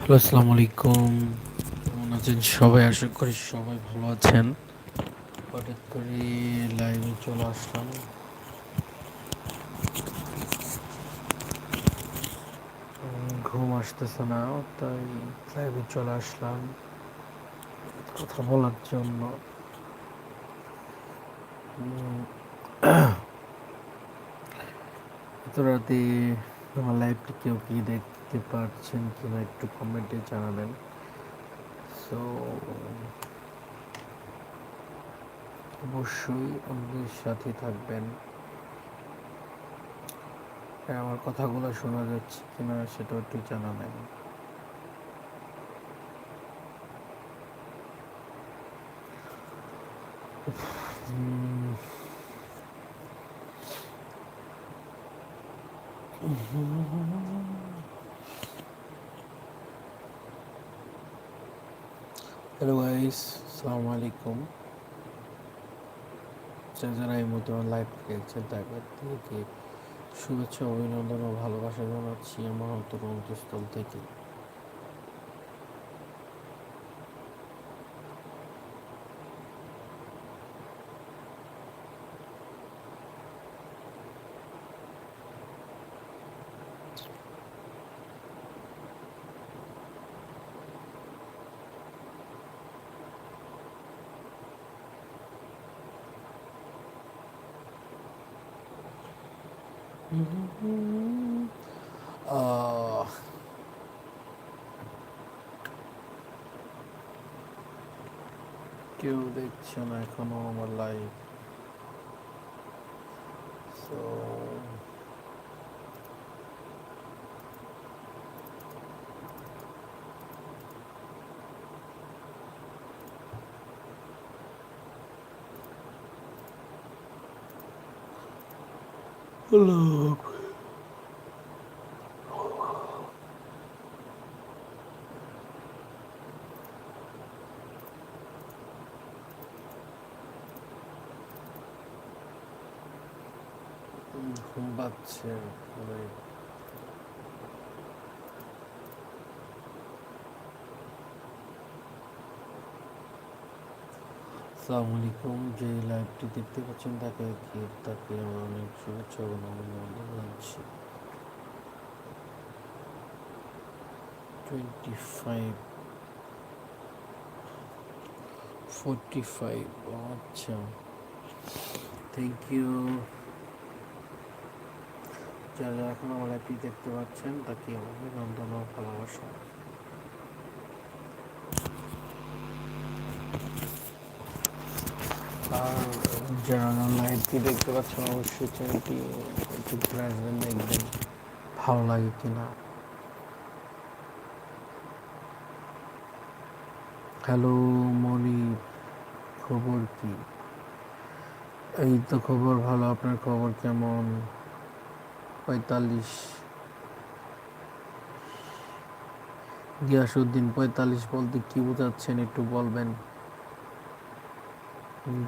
Hello, আসসালামু আলাইকুম। কেমন আছেন সবাই? আশা করি সবাই ভালো আছেন। হঠাৎ করে লাইভে চলে আসলাম। ঘুম আসতেছে না, তাই লাইভে চলে আসলাম। কথা বলার জন্য। এত রাতে আমার লাইভটি কেউ কি দেখতে পারছেন কিনা একটু কমেন্টে জানাবেন। সো অবশ্যই আমাদের সাথে থাকবেন। আমার কথাগুলো শোনা যাচ্ছে কিনা সেটাও একটু জানাবেন। উম, হ্যালো গাইস আসসালামু আলাইকুম যারা এই মতো লাইভ দেখছেন থেকে শুভেচ্ছা, অভিনন্দন ও ভালোবাসা জানাচ্ছি আমার অন্তর অন্তঃস্থল থেকে। কেউ দেখছে না এখনও আমার লাইভ সো হ্যালো ঘুম পাচ্ছে আসসালামু যে লাইভটি দেখতে পাচ্ছেন তাকে তাকে আমার অনেক শুভেচ্ছা এবং অভিনন্দন জানাচ্ছি। টোয়েন্টি ফাইভ ফোরটি ফাইভ আচ্ছা। থ্যাংক ইউ যারা যারা এখন আমার লাইভটি দেখতে পাচ্ছেন তাকে অভিনন্দন ও ভালোবাসা আর যারা লাইভটি দেখতে পাচ্ছেন, অবশ্যই চ্যানেলটি একটু ঘুরে আসবেন, দেখবেন ভালো লাগে কিনা। হ্যালো, মনি, খবর কি? এই তো খবর ভালো, আপনার খবর কেমন? পঁয়তাল্লিশ। গিয়াসুদ্দিন পঁয়তাল্লিশ বলতে কি বোঝাচ্ছেন একটু বলবেন?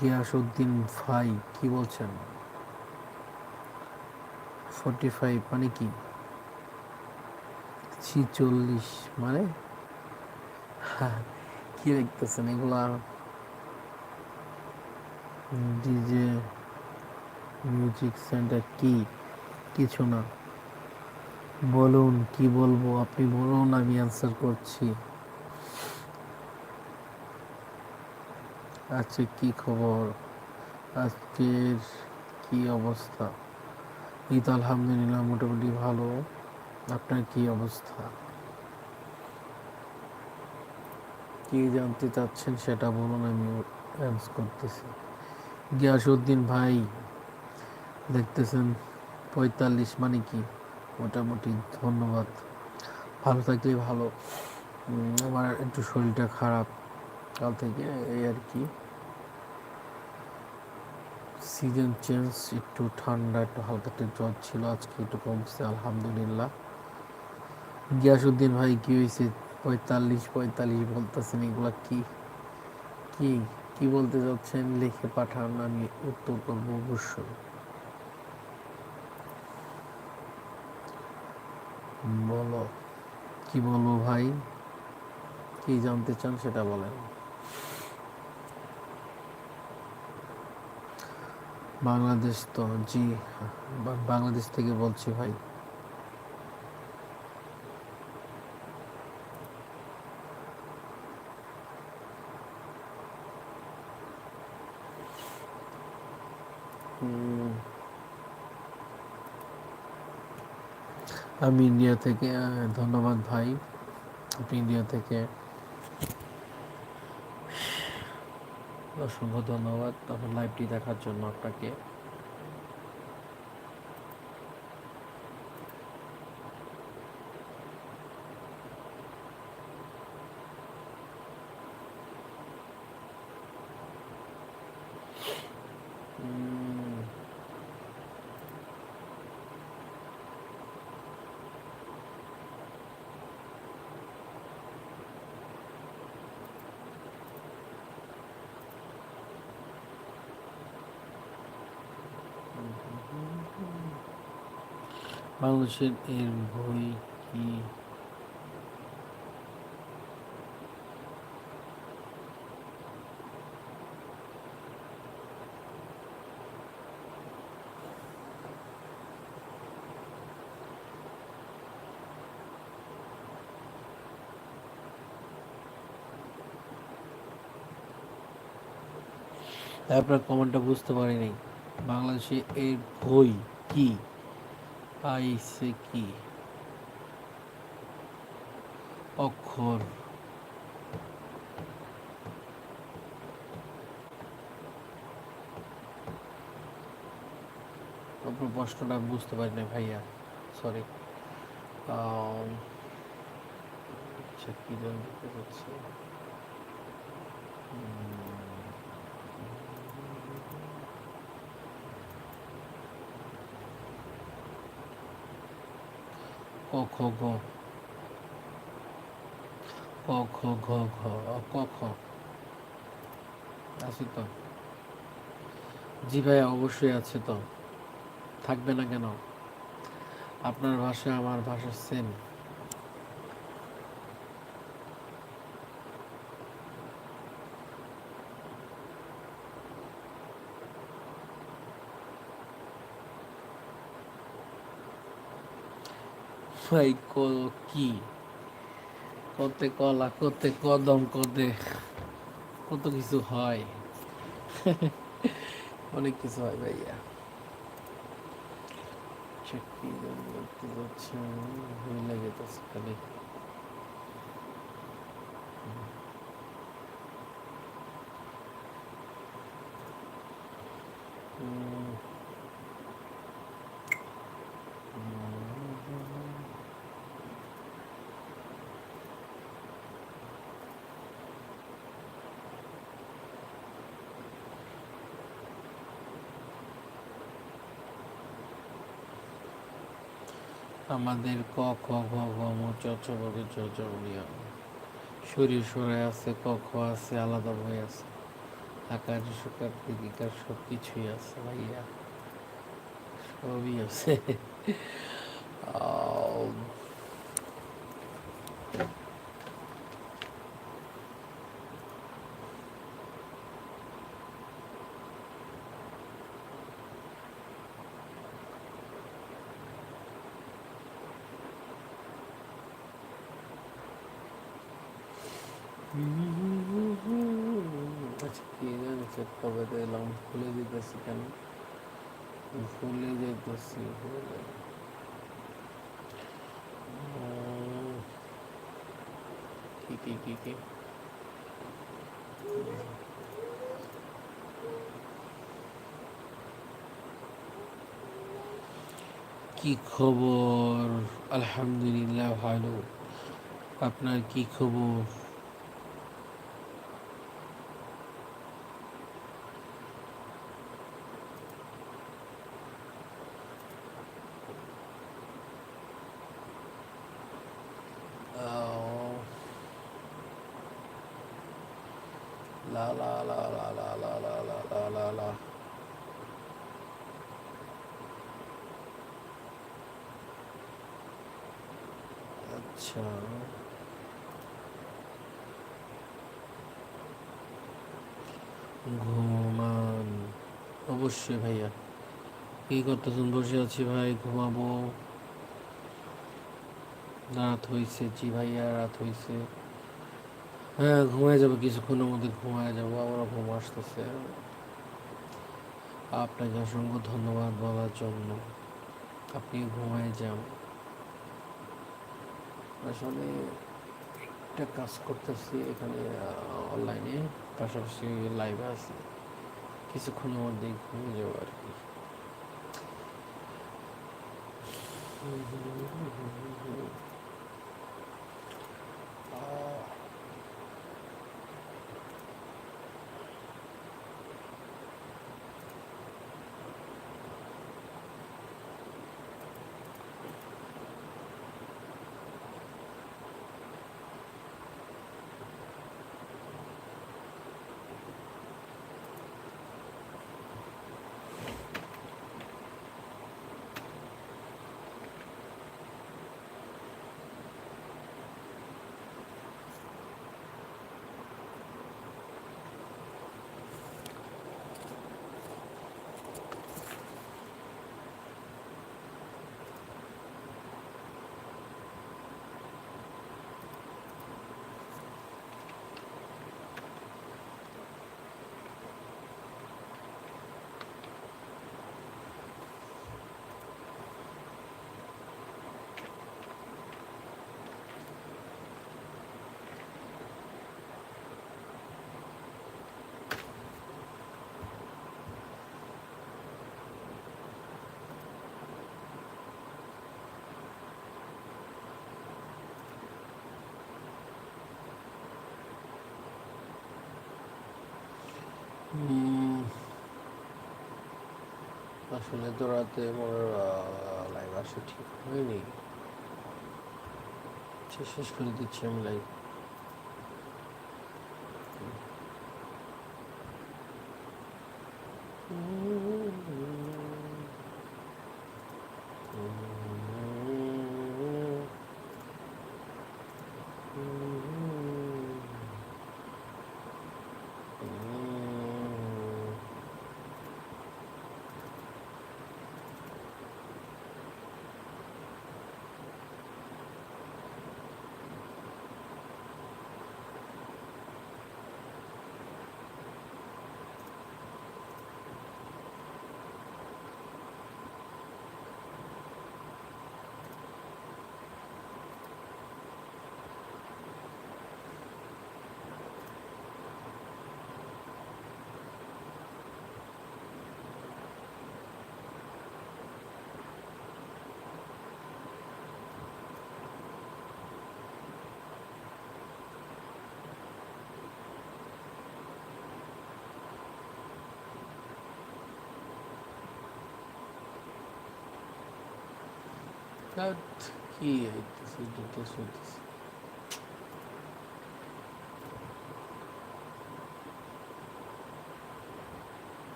গিয়াসুদ্দিন ভাই কি বলছেন? ফর্টি ফাইভ মানে কি? ছিচল্লিশ মানে? কি দেখতেছেন এগুলা? ডিজে মিউজিক সেন্টার কি? কিছু না। বলুন, কি বলব? আপনি বলুন, আমি অ্যান্সার করছি। আজকে কি খবর? আজকের কি অবস্থা? এই তো আলহামদুলিল্লাহ, মোটামুটি ভালো। আপনার কি অবস্থা? কি জানতে চাচ্ছেন সেটা বলুন, আমি অ্যান্স করতেছি। গিয়াসউদ্দিন ভাই, দেখতেছেন পঁয়তাল্লিশ মানে কি? মোটামুটি ধন্যবাদ। ভালো থাকলেই ভালো। আমার একটু শরীরটা খারাপ। কাল থেকে এই আর কি। সিজন চেঞ্জ, একটু ঠান্ডা, একটু হালকা একটু জ্বর ছিল, আজকে একটু কমছে, আলহামদুলিল্লাহ। গিয়াসুদ্দিন ভাই, কি হয়েছে পঁয়তাল্লিশ পঁয়তাল্লিশ বলতেছেন, এগুলা কি? কি কি বলতে যাচ্ছেন? লিখে পাঠান, আমি উত্তর করব অবশ্যই। বলো। কি বলব ভাই? কি জানতে চান সেটা বলেন। বাংলাদেশ তো, জি বাংলাদেশ থেকে বলছি ভাই। হুম। আমি ইন্ডিয়া থেকে ধন্যবাদ ভাই। আপনি ইন্ডিয়া থেকে অসংখ্য ধন্যবাদ। আপনার লাইভটি দেখার জন্য আপনাকে। বাংলাদেশের এর বই কি আপনার কমেন্টটা বুঝতে পারিনি। বাংলাদেশে এর বই কি? আইসে কি? অক্ষর। আপনার প্রশ্নটা আমি বুঝতে পারি না ভাইয়া সরি আচ্ছা কি জানতে চাচ্ছি? ক খ গ ক খ ঘ ঘ ক খ আছে তো। জি ভাইয়া অবশ্যই আছে তো। থাকবে না কেন? আপনার ভাষা, আমার ভাষা সেম ভাই ক কতে কলা, কতে কদম, কতে কত কিছু হয়। অনেক কিছু হয় ভাইয়া। চাকরি কি যাচ্ছে ভুল লাগে তো খালি। আমাদের ক, খ গ ঘ, ম, চ ছ বর্গে চ চ শরীর সরে আছে, ক, খ আছে, আলাদা বই আছে। আকার, সুকার দিদিকার সব কিছুই আছে ভাইয়া। সবই আছে। আচ্ছা কি জানি চেক কবে দিলাম ভুলে দিতেছি কেন? ভুলে যেতেছি ভুলে কি কি কি কি? কি খবর? আলহামদুলিল্লাহ, ভালো। আপনার কি খবর? ঘুমান। অবশ্যই ভাইয়া। কি করতেছেন? বসে আছি ভাই, ঘুমাবো। রাত হয়েছে জি ভাইয়া, রাত হয়েছে হ্যাঁ ঘুমায় যাব, কিছুক্ষণের মধ্যে ঘুমায় যাব আমারও ঘুম আসতেছে। আপনাকে অসংখ্য ধন্যবাদ বলার জন্য। আপনি ঘুমায় যান। আসলে একটা কাজ করতেছি এখানে অনলাইনে পাশাপাশি লাইভে আছি কিছুক্ষণের মধ্যেই ঘুমিয়ে যাব আর কি। উম, আসলে তো রাতে আমার লাইভ আসা ঠিক হয়নি। শেষ করে দিচ্ছি আমি লাইভ That কি হইতেছে দুটো চলতেছে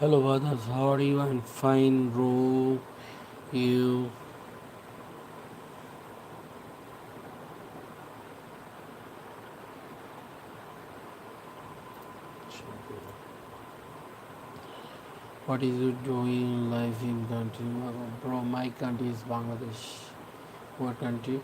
Hello brothers, how are you? I'm fine, bro. You? What is you doing life in country? Bro, my country is Bangladesh. What country?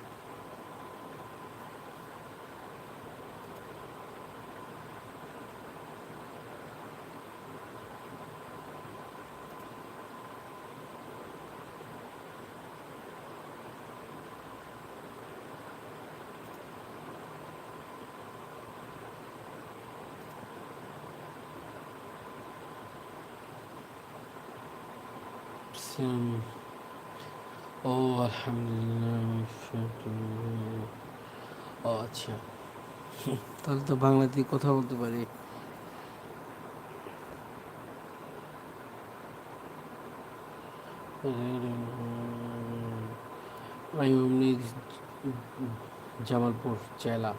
ও আলহামদুলিল্লাহ ও আচ্ছা। তাহলে তো বাংলাতেই কথা বলতে পারি। জামালপুর জেলা।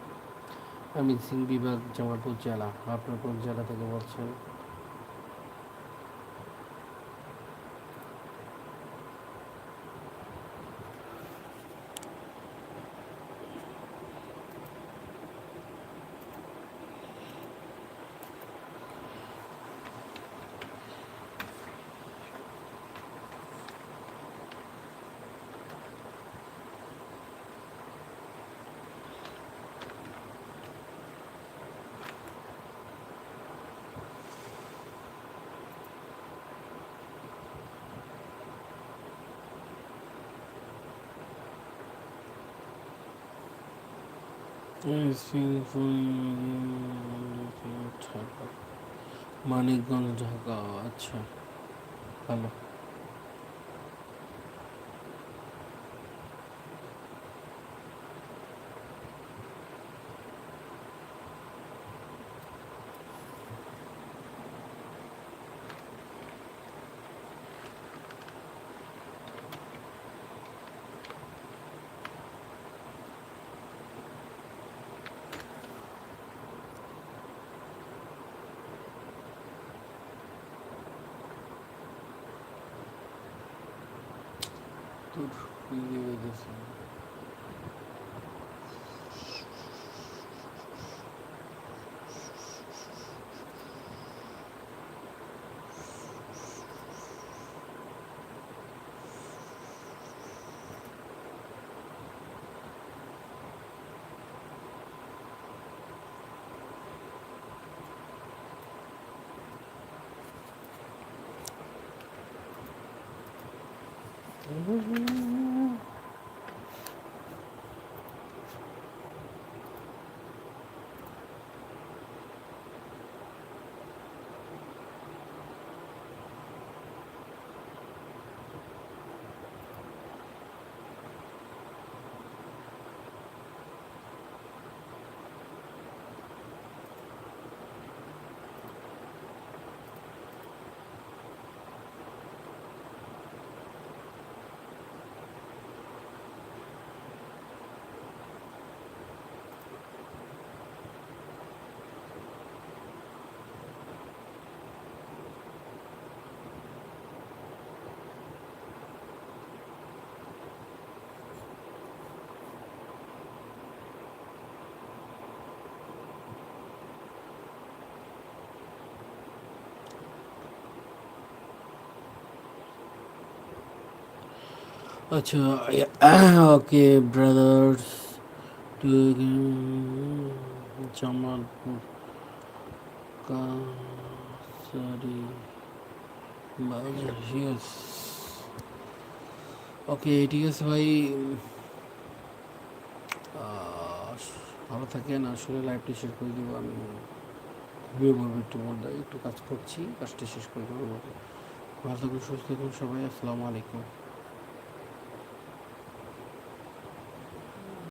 আমি সিং বিভাগ, জামালপুর জেলা। আপনার কোন জেলা থেকে বলছেন? মানিকগঞ্জ ঢাকা আচ্ছা ভালো тут хуйня ведется. Uhum. আচ্ছা ওকে ব্রাদার্স জামালপুর কাসারি ওকে, ঠিক আছে ভাই। ভালো থাকেন, আসলে লাইভটি শেষ করে দিব, আমি ঘুমিয়ে পড়ব একটু মধ্যে, একটু কাজ করছি, কাজটা শেষ করে দেবো। ভালো থাকুন, সুস্থ থাকুন সবাই, আসসালামু আলাইকুম।